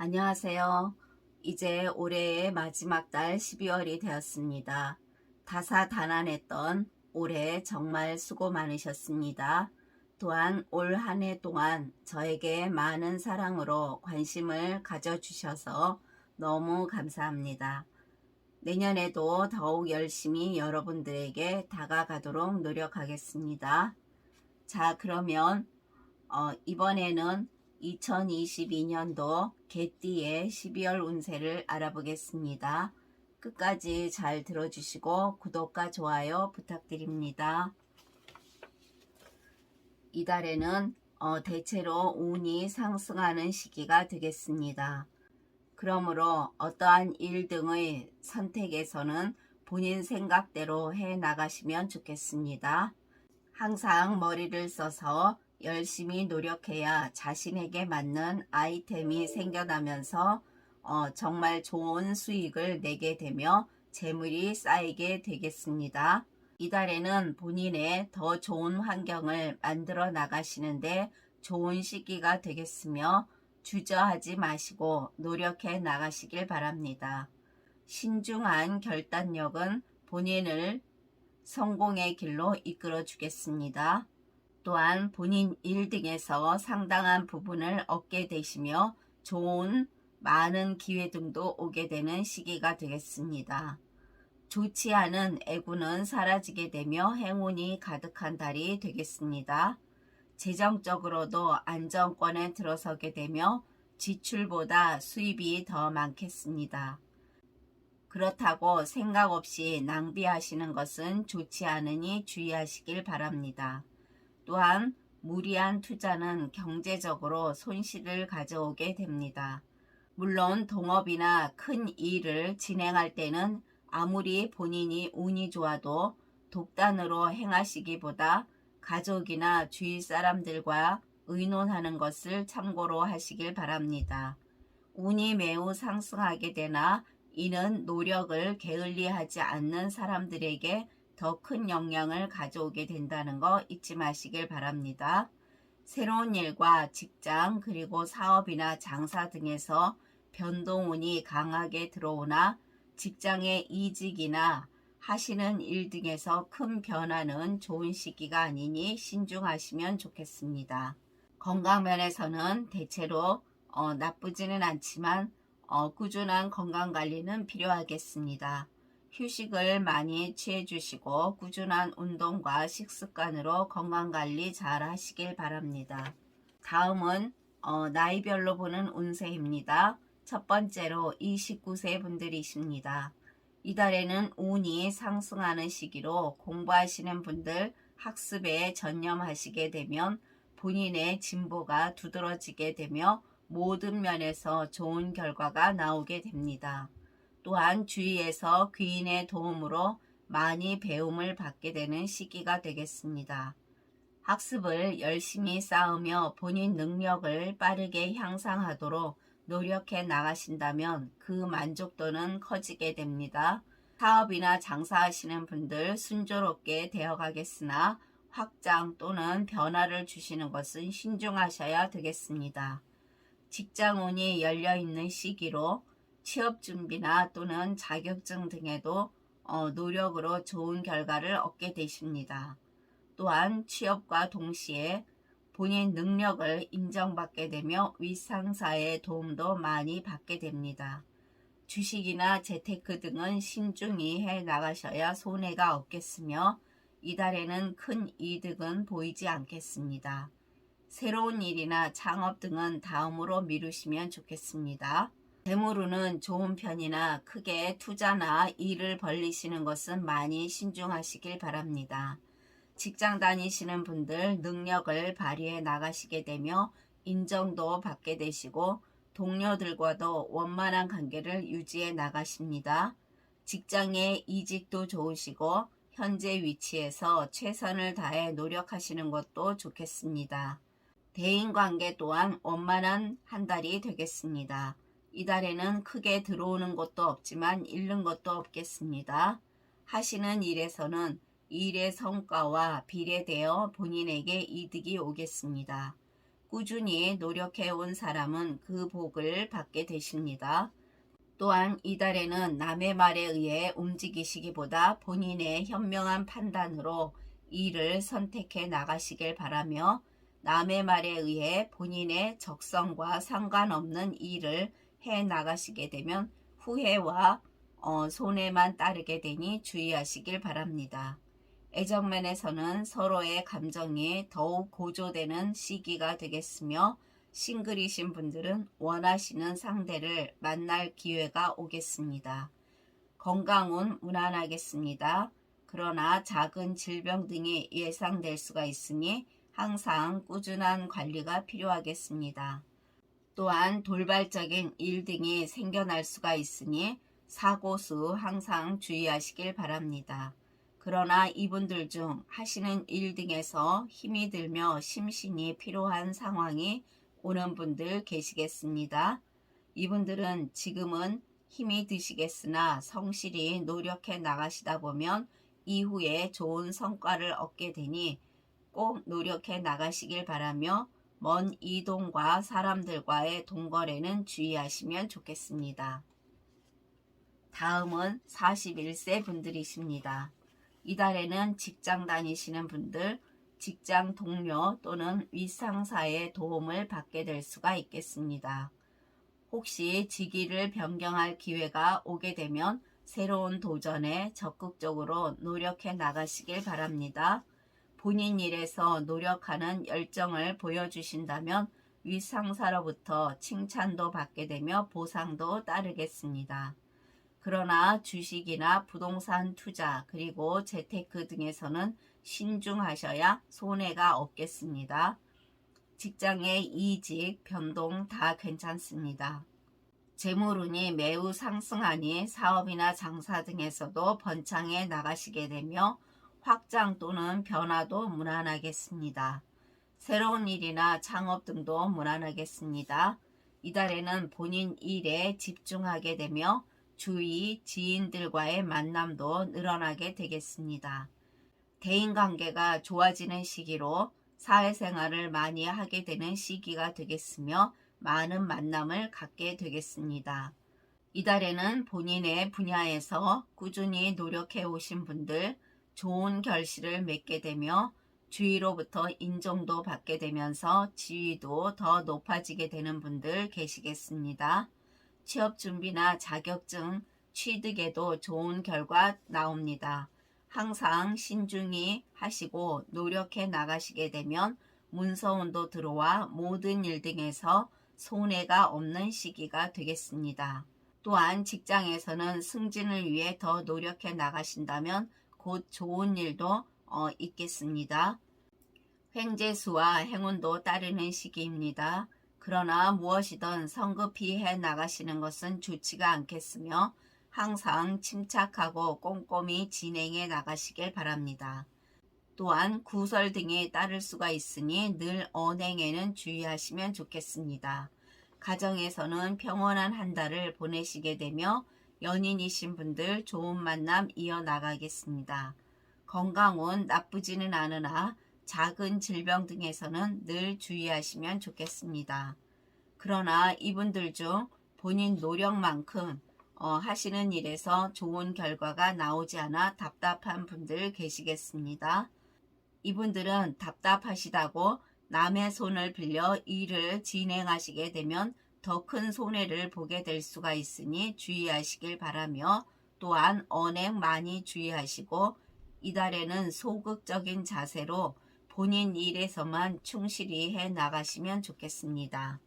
안녕하세요. 이제 올해의 마지막 달 12월이 되었습니다. 다사다난했던 올해 정말 수고 많으셨습니다. 또한 올 한 해 동안 저에게 많은 사랑으로 관심을 가져주셔서 너무 감사합니다. 내년에도 더욱 열심히 여러분들에게 다가가도록 노력하겠습니다. 자, 그러면 어, 이번에는 2022년도 개띠의 12월 운세를 알아보겠습니다. 끝까지 잘 들어주시고 구독과 좋아요 부탁드립니다. 이달에는 어, 대체로 운이 상승하는 시기가 되겠습니다. 그러므로 어떠한 일 등의 선택에서는 본인 생각대로 해 나가시면 좋겠습니다. 항상 머리를 써서 열심히 노력해야 자신에게 맞는 아이템이 생겨나면서 어, 정말 좋은 수익을 내게 되며 재물이 쌓이게 되겠습니다. 이달에는 본인의 더 좋은 환경을 만들어 나가시는데 좋은 시기가 되겠으며 주저하지 마시고 노력해 나가시길 바랍니다. 신중한 결단력은 본인을 성공의 길로 이끌어 주겠습니다. 또한 본인 일 등에서 상당한 부분을 얻게 되시며 좋은 많은 기회 등도 오게 되는 시기가 되겠습니다. 좋지 않은 애구는 사라지게 되며 행운이 가득한 달이 되겠습니다. 재정적으로도 안정권에 들어서게 되며 지출보다 수입이 더 많겠습니다. 그렇다고 생각 없이 낭비하시는 것은 좋지 않으니 주의하시길 바랍니다. 또한 무리한 투자는 경제적으로 손실을 가져오게 됩니다. 물론 동업이나 큰 일을 진행할 때는 아무리 본인이 운이 좋아도 독단으로 행하시기보다 가족이나 주위 사람들과 의논하는 것을 참고로 하시길 바랍니다. 운이 매우 상승하게 되나 이는 노력을 게을리하지 않는 사람들에게 더 큰 영향을 가져오게 된다는 거 잊지 마시길 바랍니다. 새로운 일과 직장 그리고 사업이나 장사 등에서 변동운이 강하게 들어오나 직장의 이직이나 하시는 일 등에서 큰 변화는 좋은 시기가 아니니 신중하시면 좋겠습니다. 건강 면에서는 대체로 어, 나쁘지는 않지만 어, 꾸준한 건강 관리는 필요하겠습니다. 휴식을 많이 취해 주시고 꾸준한 운동과 식습관으로 건강관리 잘 하시길 바랍니다. 다음은 어, 나이별로 보는 운세입니다. 첫 번째로 29세 분들이십니다. 이달에는 운이 상승하는 시기로 공부하시는 분들 학습에 전념하시게 되면 본인의 진보가 두드러지게 되며 모든 면에서 좋은 결과가 나오게 됩니다. 또한 주위에서 귀인의 도움으로 많이 배움을 받게 되는 시기가 되겠습니다. 학습을 열심히 쌓으며 본인 능력을 빠르게 향상하도록 노력해 나가신다면 그 만족도는 커지게 됩니다. 사업이나 장사하시는 분들 순조롭게 되어가겠으나 확장 또는 변화를 주시는 것은 신중하셔야 되겠습니다. 직장운이 열려 있는 시기로 취업 준비나 또는 자격증 등에도 어, 노력으로 좋은 결과를 얻게 되십니다. 또한 취업과 동시에 본인 능력을 인정받게 되며 윗상사의 도움도 많이 받게 됩니다. 주식이나 재테크 등은 신중히 해 나가셔야 손해가 없겠으며 이달에는 큰 이득은 보이지 않겠습니다. 새로운 일이나 창업 등은 다음으로 미루시면 좋겠습니다. 재물운은 좋은 편이나 크게 투자나 일을 벌리시는 것은 많이 신중하시길 바랍니다. 직장 다니시는 분들 능력을 발휘해 나가시게 되며 인정도 받게 되시고 동료들과도 원만한 관계를 유지해 나가십니다. 직장의 이직도 좋으시고 현재 위치에서 최선을 다해 노력하시는 것도 좋겠습니다. 대인 관계 또한 원만한 한 달이 되겠습니다. 이달에는 크게 들어오는 것도 없지만 잃는 것도 없겠습니다. 하시는 일에서는 일의 성과와 비례되어 본인에게 이득이 오겠습니다. 꾸준히 노력해 온 사람은 그 복을 받게 되십니다. 또한 이달에는 남의 말에 의해 움직이시기보다 본인의 현명한 판단으로 일을 선택해 나가시길 바라며 남의 말에 의해 본인의 적성과 상관없는 일을 해 나가시게 되면 후회와 어, 손해만 따르게 되니 주의하시길 바랍니다. 애정면에서는 서로의 감정이 더욱 고조되는 시기가 되겠으며 싱글이신 분들은 원하시는 상대를 만날 기회가 오겠습니다. 건강은 무난하겠습니다. 그러나 작은 질병 등이 예상될 수가 있으니 항상 꾸준한 관리가 필요하겠습니다. 또한 돌발적인 일 등이 생겨날 수가 있으니 사고수 항상 주의하시길 바랍니다. 그러나 이분들 중 하시는 일 등에서 힘이 들며 심신이 필요한 상황이 오는 분들 계시겠습니다. 이분들은 지금은 힘이 드시겠으나 성실히 노력해 나가시다 보면 이후에 좋은 성과를 얻게 되니 꼭 노력해 나가시길 바라며 먼 이동과 사람들과의 동거래는 주의하시면 좋겠습니다. 다음은 41세 분들이십니다. 이달에는 직장 다니시는 분들, 직장 동료 또는 윗상사의 도움을 받게 될 수가 있겠습니다. 혹시 직위를 변경할 기회가 오게 되면 새로운 도전에 적극적으로 노력해 나가시길 바랍니다. 본인 일에서 노력하는 열정을 보여주신다면 윗상사로부터 칭찬도 받게 되며 보상도 따르겠습니다. 그러나 주식이나 부동산 투자 그리고 재테크 등에서는 신중하셔야 손해가 없겠습니다. 직장의 이직, 변동 다 괜찮습니다. 재물운이 매우 상승하니 사업이나 장사 등에서도 번창해 나가시게 되며 확장 또는 변화도 무난하겠습니다. 새로운 일이나 창업 등도 무난하겠습니다. 이달에는 본인 일에 집중하게 되며 주위 지인들과의 만남도 늘어나게 되겠습니다. 대인관계가 좋아지는 시기로 사회생활을 많이 하게 되는 시기가 되겠으며 많은 만남을 갖게 되겠습니다. 이달에는 본인의 분야에서 꾸준히 노력해 오신 분들 좋은 결실을 맺게 되며 주위로부터 인정도 받게 되면서 지위도 더 높아지게 되는 분들 계시겠습니다. 취업 준비나 자격증 취득에도 좋은 결과 나옵니다. 항상 신중히 하시고 노력해 나가시게 되면 문서운도 들어와 모든 일 등에서 손해가 없는 시기가 되겠습니다. 또한 직장에서는 승진을 위해 더 노력해 나가신다면 곧 좋은 일도 어, 있겠습니다. 횡재수와 행운도 따르는 시기입니다. 그러나 무엇이든 성급히 해 나가시는 것은 좋지가 않겠으며 항상 침착하고 꼼꼼히 진행해 나가시길 바랍니다. 또한 구설 등이 따를 수가 있으니 늘 언행에는 주의하시면 좋겠습니다. 가정에서는 평온한 한 달을 보내시게 되며 연인이신 분들 좋은 만남 이어나가겠습니다. 건강은 나쁘지는 않으나 작은 질병 등에서는 늘 주의하시면 좋겠습니다. 그러나 이분들 중 본인 노력만큼 어, 하시는 일에서 좋은 결과가 나오지 않아 답답한 분들 계시겠습니다. 이분들은 답답하시다고 남의 손을 빌려 일을 진행하시게 되면 더 큰 손해를 보게 될 수가 있으니 주의하시길 바라며 또한 언행 많이 주의하시고 이달에는 소극적인 자세로 본인 일에서만 충실히 해 나가시면 좋겠습니다.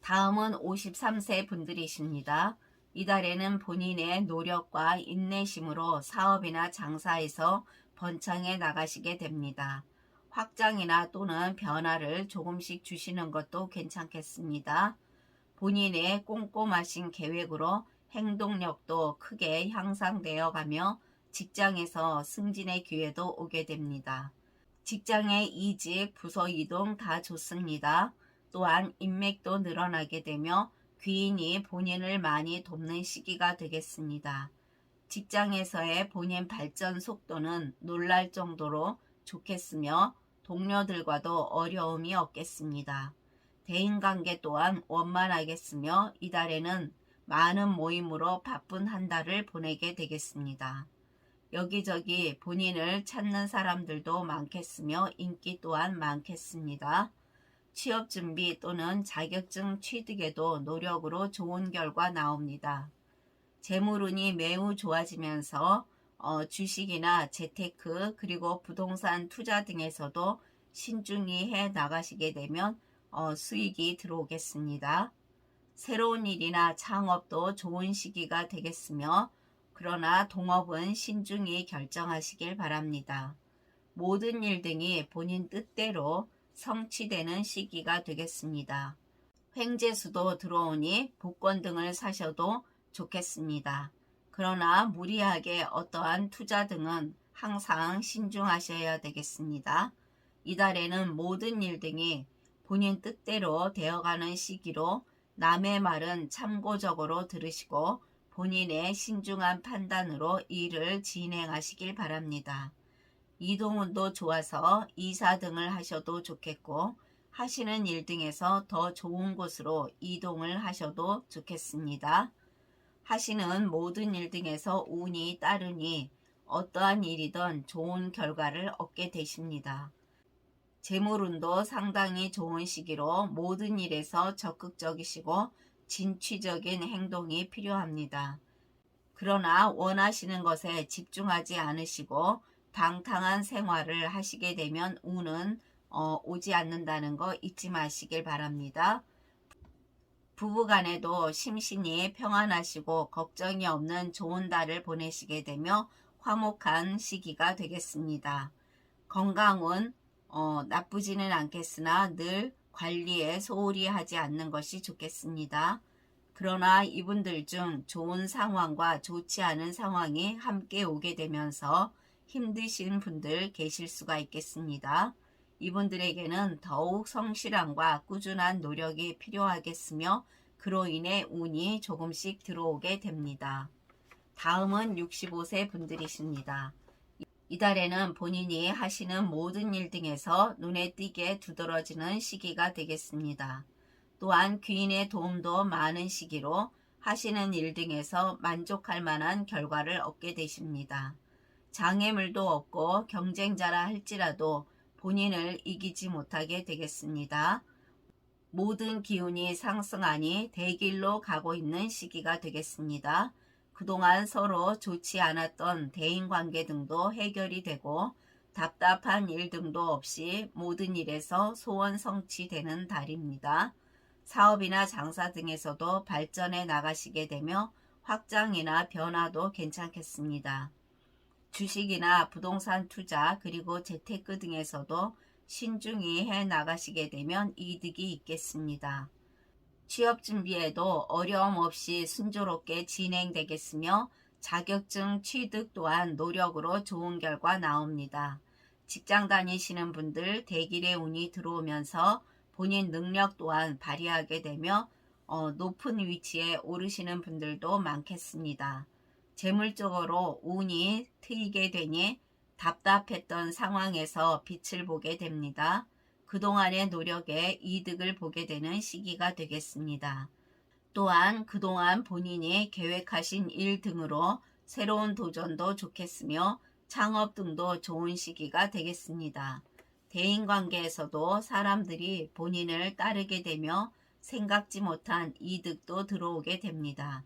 다음은 53세 분들이십니다. 이달에는 본인의 노력과 인내심으로 사업이나 장사에서 번창해 나가시게 됩니다. 확장이나 또는 변화를 조금씩 주시는 것도 괜찮겠습니다. 본인의 꼼꼼하신 계획으로 행동력도 크게 향상되어 가며 직장에서 승진의 기회도 오게 됩니다. 직장의 이직, 부서 이동 다 좋습니다. 또한 인맥도 늘어나게 되며 귀인이 본인을 많이 돕는 시기가 되겠습니다. 직장에서의 본인 발전 속도는 놀랄 정도로 좋겠으며 동료들과도 어려움이 없겠습니다. 대인관계 또한 원만하겠으며 이달에는 많은 모임으로 바쁜 한 달을 보내게 되겠습니다. 여기저기 본인을 찾는 사람들도 많겠으며 인기 또한 많겠습니다. 취업 준비 또는 자격증 취득에도 노력으로 좋은 결과 나옵니다. 재물운이 매우 좋아지면서 어, 주식이나 재테크 그리고 부동산 투자 등에서도 신중히 해 나가시게 되면 어, 수익이 들어오겠습니다. 새로운 일이나 창업도 좋은 시기가 되겠으며 그러나 동업은 신중히 결정하시길 바랍니다. 모든 일 등이 본인 뜻대로 성취되는 시기가 되겠습니다. 횡재수도 들어오니 복권 등을 사셔도 좋겠습니다. 그러나 무리하게 어떠한 투자 등은 항상 신중하셔야 되겠습니다. 이달에는 모든 일 등이 본인 뜻대로 되어가는 시기로 남의 말은 참고적으로 들으시고 본인의 신중한 판단으로 일을 진행하시길 바랍니다. 이동운도 좋아서 이사 등을 하셔도 좋겠고 하시는 일 등에서 더 좋은 곳으로 이동을 하셔도 좋겠습니다. 하시는 모든 일 등에서 운이 따르니 어떠한 일이든 좋은 결과를 얻게 되십니다. 재물운도 상당히 좋은 시기로 모든 일에서 적극적이시고 진취적인 행동이 필요합니다. 그러나 원하시는 것에 집중하지 않으시고 방탕한 생활을 하시게 되면 운은 어, 오지 않는다는 거 잊지 마시길 바랍니다. 부부간에도 심신이 평안하시고 걱정이 없는 좋은 달을 보내시게 되며 화목한 시기가 되겠습니다. 건강은 어, 나쁘지는 않겠으나 늘 관리에 소홀히 하지 않는 것이 좋겠습니다. 그러나 이분들 중 좋은 상황과 좋지 않은 상황이 함께 오게 되면서 힘드신 분들 계실 수가 있겠습니다. 이분들에게는 더욱 성실함과 꾸준한 노력이 필요하겠으며 그로 인해 운이 조금씩 들어오게 됩니다. 다음은 65세 분들이십니다. 이달에는 본인이 하시는 모든 일 등에서 눈에 띄게 두드러지는 시기가 되겠습니다. 또한 귀인의 도움도 많은 시기로 하시는 일 등에서 만족할 만한 결과를 얻게 되십니다. 장애물도 없고 경쟁자라 할지라도 본인을 이기지 못하게 되겠습니다. 모든 기운이 상승하니 대길로 가고 있는 시기가 되겠습니다. 그동안 서로 좋지 않았던 대인관계 등도 해결이 되고 답답한 일 등도 없이 모든 일에서 소원 성취되는 달입니다. 사업이나 장사 등에서도 발전해 나가시게 되며 확장이나 변화도 괜찮겠습니다. 주식이나 부동산 투자 그리고 재테크 등에서도 신중히 해 나가시게 되면 이득이 있겠습니다. 취업 준비에도 어려움 없이 순조롭게 진행되겠으며 자격증 취득 또한 노력으로 좋은 결과 나옵니다. 직장 다니시는 분들 대길의 운이 들어오면서 본인 능력 또한 발휘하게 되며 어, 높은 위치에 오르시는 분들도 많겠습니다. 재물적으로 운이 트이게 되니 답답했던 상황에서 빛을 보게 됩니다. 그동안의 노력에 이득을 보게 되는 시기가 되겠습니다. 또한 그동안 본인이 계획하신 일 등으로 새로운 도전도 좋겠으며 창업 등도 좋은 시기가 되겠습니다. 대인관계에서도 사람들이 본인을 따르게 되며 생각지 못한 이득도 들어오게 됩니다.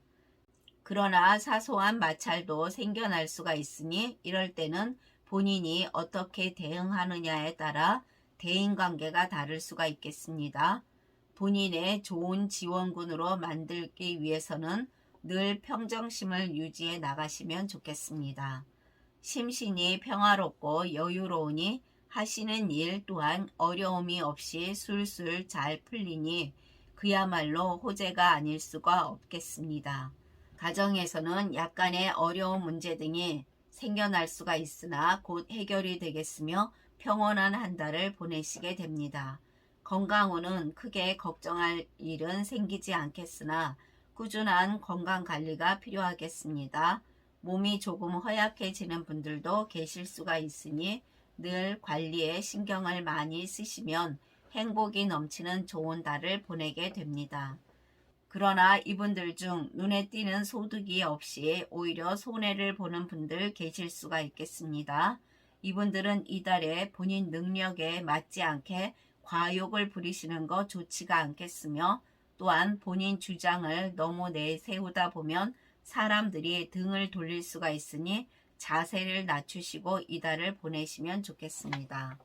그러나 사소한 마찰도 생겨날 수가 있으니 이럴 때는 본인이 어떻게 대응하느냐에 따라 대인관계가 다를 수가 있겠습니다. 본인의 좋은 지원군으로 만들기 위해서는 늘 평정심을 유지해 나가시면 좋겠습니다. 심신이 평화롭고 여유로우니 하시는 일 또한 어려움이 없이 술술 잘 풀리니 그야말로 호재가 아닐 수가 없겠습니다. 가정에서는 약간의 어려운 문제 등이 생겨날 수가 있으나 곧 해결이 되겠으며 평온한 한 달을 보내시게 됩니다. 건강운은 크게 걱정할 일은 생기지 않겠으나 꾸준한 건강 관리가 필요하겠습니다. 몸이 조금 허약해지는 분들도 계실 수가 있으니 늘 관리에 신경을 많이 쓰시면 행복이 넘치는 좋은 달을 보내게 됩니다. 그러나 이분들 중 눈에 띄는 소득이 없이 오히려 손해를 보는 분들 계실 수가 있겠습니다. 이분들은 이달에 본인 능력에 맞지 않게 과욕을 부리시는 것 좋지가 않겠으며 또한 본인 주장을 너무 내세우다 보면 사람들이 등을 돌릴 수가 있으니 자세를 낮추시고 이달을 보내시면 좋겠습니다.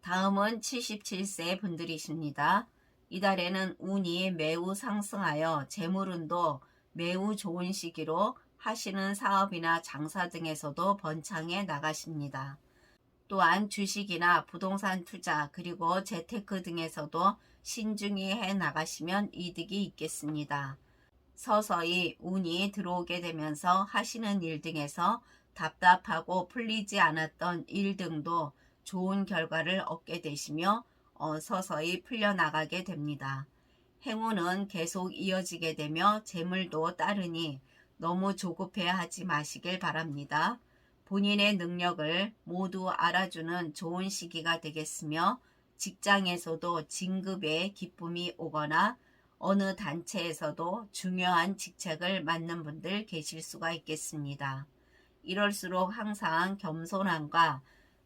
다음은 77세 분들이십니다. 이달에는 운이 매우 상승하여 재물운도 매우 좋은 시기로 하시는 사업이나 장사 등에서도 번창해 나가십니다. 또한 주식이나 부동산 투자 그리고 재테크 등에서도 신중히 해 나가시면 이득이 있겠습니다. 서서히 운이 들어오게 되면서 하시는 일 등에서 답답하고 풀리지 않았던 일 등도 좋은 결과를 얻게 되시며 어, 서서히 풀려나가게 됩니다. 행운은 계속 이어지게 되며 재물도 따르니 너무 조급해 하지 마시길 바랍니다. 본인의 능력을 모두 알아주는 좋은 시기가 되겠으며 직장에서도 진급에 기쁨이 오거나 어느 단체에서도 중요한 직책을 맡는 분들 계실 수가 있겠습니다. 이럴수록 항상 겸손함과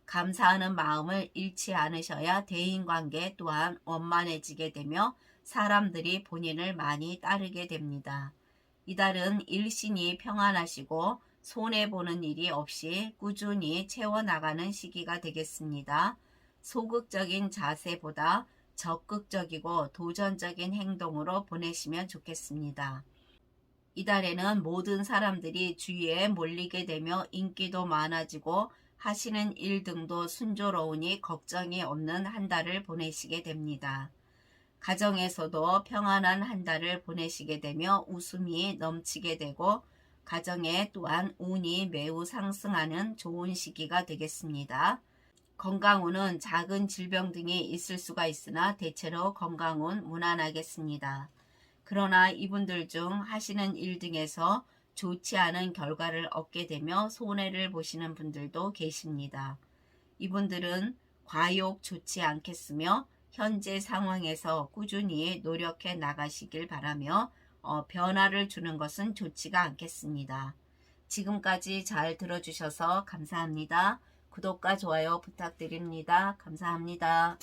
감사하는 마음을 잃지 않으셔야 대인관계 또한 원만해지게 되며 사람들이 본인을 많이 따르게 됩니다. 이달은 일신이 평안하시고 손해보는 일이 없이 꾸준히 채워나가는 시기가 되겠습니다. 소극적인 자세보다 적극적이고 도전적인 행동으로 보내시면 좋겠습니다. 이달에는 모든 사람들이 주위에 몰리게 되며 인기도 많아지고 하시는 일 등도 순조로우니 걱정이 없는 한 달을 보내시게 됩니다. 가정에서도 평안한 한 달을 보내시게 되며 웃음이 넘치게 되고 가정에 또한 운이 매우 상승하는 좋은 시기가 되겠습니다. 건강운은 작은 질병 등이 있을 수가 있으나 대체로 건강운 무난하겠습니다. 그러나 이분들 중 하시는 일 등에서 좋지 않은 결과를 얻게 되며 손해를 보시는 분들도 계십니다. 이분들은 과욕 좋지 않겠으며 현재 상황에서 꾸준히 노력해 나가시길 바라며 어, 변화를 주는 것은 좋지가 않겠습니다. 지금까지 잘 들어주셔서 감사합니다. 구독과 좋아요 부탁드립니다. 감사합니다.